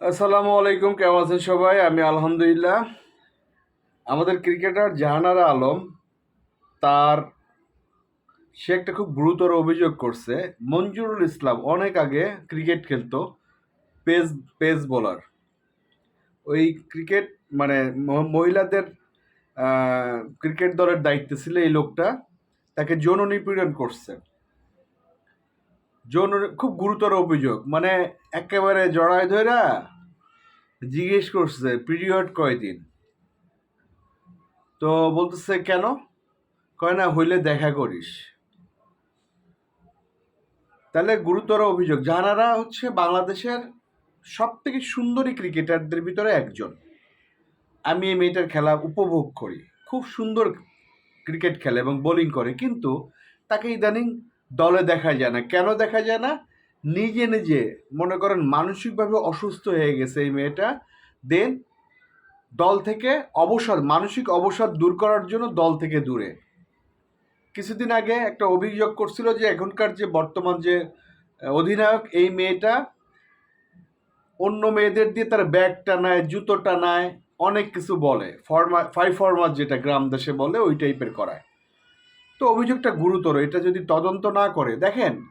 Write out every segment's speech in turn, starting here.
আসসালামু আলাইকুম, কেমন আছেন সবাই? আমি আলহামদুলিল্লাহ। আমাদের ক্রিকেটার জাহানারা আলম, তার, সে একটা খুব গুরুতর অভিযোগ করছে। মঞ্জুরুল ইসলাম অনেক আগে ক্রিকেট খেলতো, পেস পেস বোলার। ওই ক্রিকেট মানে মহিলাদের ক্রিকেট দলের দায়িত্বে ছিল এই লোকটা। তাকে যৌন নিপীড়ন করছে। যৌন খুব গুরুতর অভিযোগ। মানে একেবারে জড়ায় ধরা জিজ্ঞেস করছে, পিরিয়ড কয়দিন? তো বলতেছে, কেন? কয়, না, হইলে দেখা করিস। তাহলে গুরুতর অভিযোগ। যাহারা হচ্ছে বাংলাদেশের সব থেকে সুন্দরী ক্রিকেটারদের ভিতরে একজন। আমি এই মেয়েটার খেলা উপভোগ করি। খুব সুন্দর ক্রিকেট খেলে এবং বোলিং করে। কিন্তু তাকে ইদানিং দলে দেখা যায় না। কেন দেখা যায় না? নিজে নিজে মনে করেন মানসিকভাবে অসুস্থ হয়ে গেছে এই মেয়েটা। দেন দল থেকে অবসাদ মানসিক অবসাদ দূর করার জন্য দল থেকে দূরে। কিছুদিন আগে একটা অভিযোগ করছিল যে এখনকার যে বর্তমান যে অধিনায়ক এই মেয়েটা, অন্য মেয়েদের দিয়ে তার ব্যাগ টানায়, জুতো টানায়, অনেক কিছু বলে। ফর্মা ফাইভ ফর্মার যেটা গ্রাম দেশে বলে, ওই টাইপের করায়। অভিযোগটা গুরুতর, এটা যদি তদন্ত না করে। দেখেন,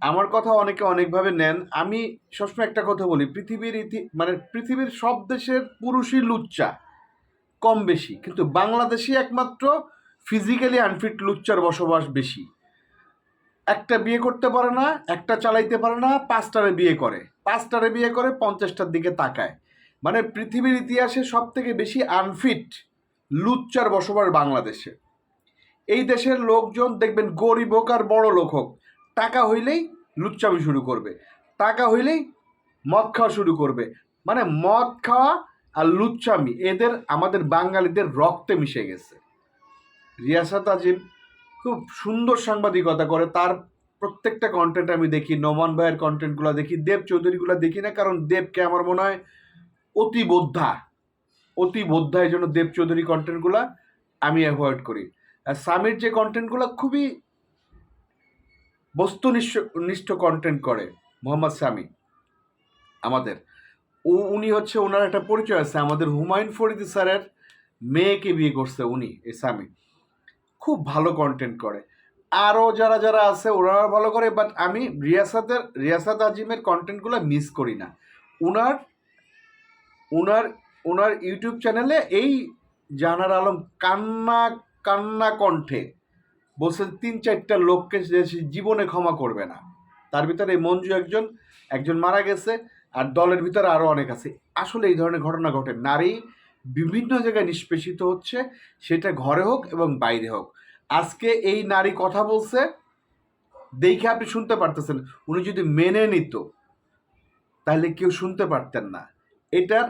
আমার কথা অনেকে অনেকভাবে নেন। আমি সবসময় একটা কথা বলি, পৃথিবীর ইতি মানে পৃথিবীর সব দেশের পুরুষই লুচ্চা, কম বেশি। কিন্তু বাংলাদেশে একমাত্র ফিজিক্যালি আনফিট লুচ্চার বসবাস বেশি। একটা বিয়ে করতে পারে না, একটা চালাইতে পারে না, পাঁচটারে বিয়ে করে। পাঁচটারে বিয়ে করে পঞ্চাশটার দিকে তাকায়। মানে পৃথিবীর ইতিহাসে সব থেকে বেশি আনফিট লুচ্চার বসবাস বাংলাদেশে। এই দেশের লোকজন দেখবেন গরিব হোক আর বড় লোক হোক, টাকা হইলেই লুচ্চামি শুরু করবে, টাকা হইলেই মদ খাওয়া শুরু করবে। মানে মদ খাওয়া আর লুচ্চামি, এদের, আমাদের বাঙালিদের রক্তে মিশে গেছে। রিয়াসাত আজিম খুব সুন্দর সাংবাদিকতা করে, তার প্রত্যেকটা কন্টেন্ট আমি দেখি, নোমান ভাইয়ের কন্টেন্টগুলো দেখি, দেব চৌধুরীগুলো দেখি না, কারণ দেবকে আমার মনে হয় অতি বোদ্ধা। অতি বোদ্ধা, এই জন্য দেব চৌধুরী কন্টেন্টগুলো আমি অ্যাভয়েড করি। সামির যে কন্টেন্টগুলো খুবই বস্তুনিষ্ঠ নিষ্ঠ কন্টেন্ট করে, মোহাম্মদ সামি আমাদের। ও উনি হচ্ছে ওনার একটা পরিচয় আছে, আমাদের হুমায়ুন ফরিদি স্যারের মেয়েকে বিয়ে করছে উনি, এই সামি খুব ভালো কন্টেন্ট করে। আরও যারা যারা আছে ওনারা ভালো করে বাট আমি রিয়াসাতের, রিয়াসাত আজিমের কন্টেন্টগুলো মিস করি না। ওনার ওনার ওনার ইউটিউব চ্যানেলে এই জাহানার আলম কান্না কান্না কণ্ঠে বলছে তিন চারটা লোককে সে জীবনে ক্ষমা করবে না। তার ভিতরে এই মঞ্জু একজন একজন মারা গেছে আর দলের ভিতরে আরও অনেক আছে। আসলে এই ধরনের ঘটনা ঘটে। নারী বিভিন্ন জায়গায় নিষ্পেষিত হচ্ছে, সেটা ঘরে হোক এবং বাইরে হোক। আজকে এই নারী কথা বলছে, দেখে আপনি শুনতে পারতেছেন। উনি যদি মেনে নিত, তাহলে কেউ শুনতে পারতেন না। এটার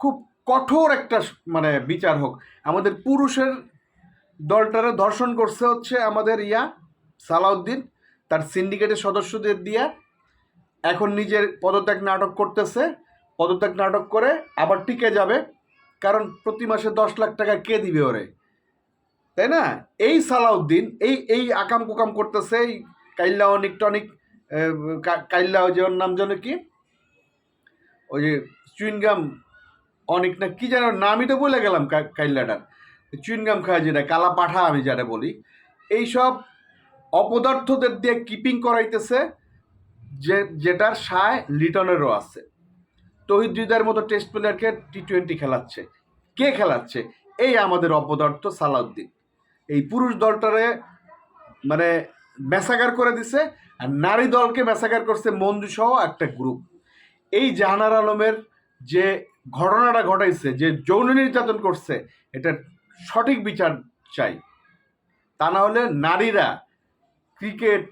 খুব কঠোর একটা মানে বিচার হোক। আমাদের পুরুষের দলটারে ধর্ষণ করছে হচ্ছে আমাদের ইয়া সালাউদ্দিন, তার সিন্ডিকেটের সদস্যদের দিয়া। এখন নিজের পদত্যাগ নাটক করতেছে। পদত্যাগ নাটক করে আবার টিকে যাবে, কারণ প্রতি মাসে দশ লাখ টাকা কে দিবে ওরে? তাই না? এই সালাউদ্দিন, এই এই আকাম কুকাম করতেছে, এই কাইল্লা অনিক টনিক কাইল্লা যে ওর নাম যেন কি? ওই যে চুইনগাম অনেক না, কি যেন নামই তো বলে গেলাম কাইল্লাটার। চুইনগাম খায় যেটা কালা পাঠা আমি যেটা বলি, এইসব অপদার্থদের দিয়ে কিপিং করাইতেছে যে, যেটার সায় লিটনেরও আছে। তহিদ হৃদয়ের মতো টেস্ট প্লেয়ারকে টি টোয়েন্টি খেলাচ্ছে। কে খেলাচ্ছে? এই আমাদের অপদার্থ সালাউদ্দিন। এই পুরুষ দলটারে মানে মেসাগার করে দিছে আর নারী দলকে মেসাগার করছে মঞ্জু সহ একটা গ্রুপ এই জাহানার আলমের যে ঘটনাটা ঘটাইছে, যে যৌন নির্যাতন করছে এটা সঠিক বিচার চাই। তা না হলে নারীরা ক্রিকেট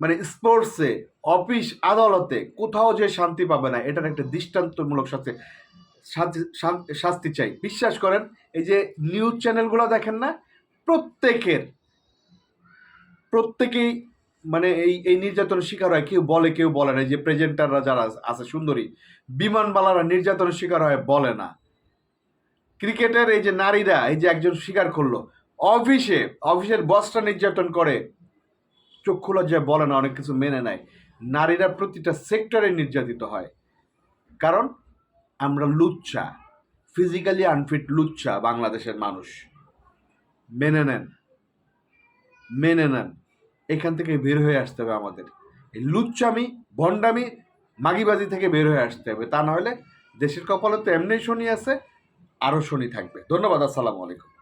মানে স্পোর্টসে, অফিস আদালতে কোথাও যে শান্তি পাবে না, এটার একটা দৃষ্টান্তমূলক শাস্তি শাস্তি চাই। বিশ্বাস করেন, এই যে নিউজ চ্যানেলগুলো দেখেন না, প্রত্যেকের, প্রত্যেকেই মানে এই এই নির্যাতনের শিকার হয়। কেউ বলে কেউ বলে না। যে প্রেজেন্টাররা যারা আছে, সুন্দরী, বিমানবালারা নির্যাতনের শিকার হয়, বলে না। ক্রিকেটের এই যে নারীরা, এই যে একজন স্বীকার করল, অফিসে, অফিসের বসটা নির্যাতন করে। চক্ষু লজ্জায় বলে না, অনেক কিছু মেনে নেয়। নারীরা প্রতিটা সেক্টরে নির্যাতিত হয়। কারণ আমরা লুচ্চা ফিজিক্যালি আনফিট লুচ্চা বাংলাদেশের মানুষ। মেনে নেন মেনে নেন। এখান থেকে বের হয়ে আসতে হবে আমাদের। এই লুচ্চামি ভণ্ডামি, মাগিবাজি থেকে বের হয়ে আসতে হবে। তা নাহলে দেশের কপালে তো এমনি শনি আছে আরও শনি থাকবে। ধন্যবাদ আসসালামু আলাইকুম।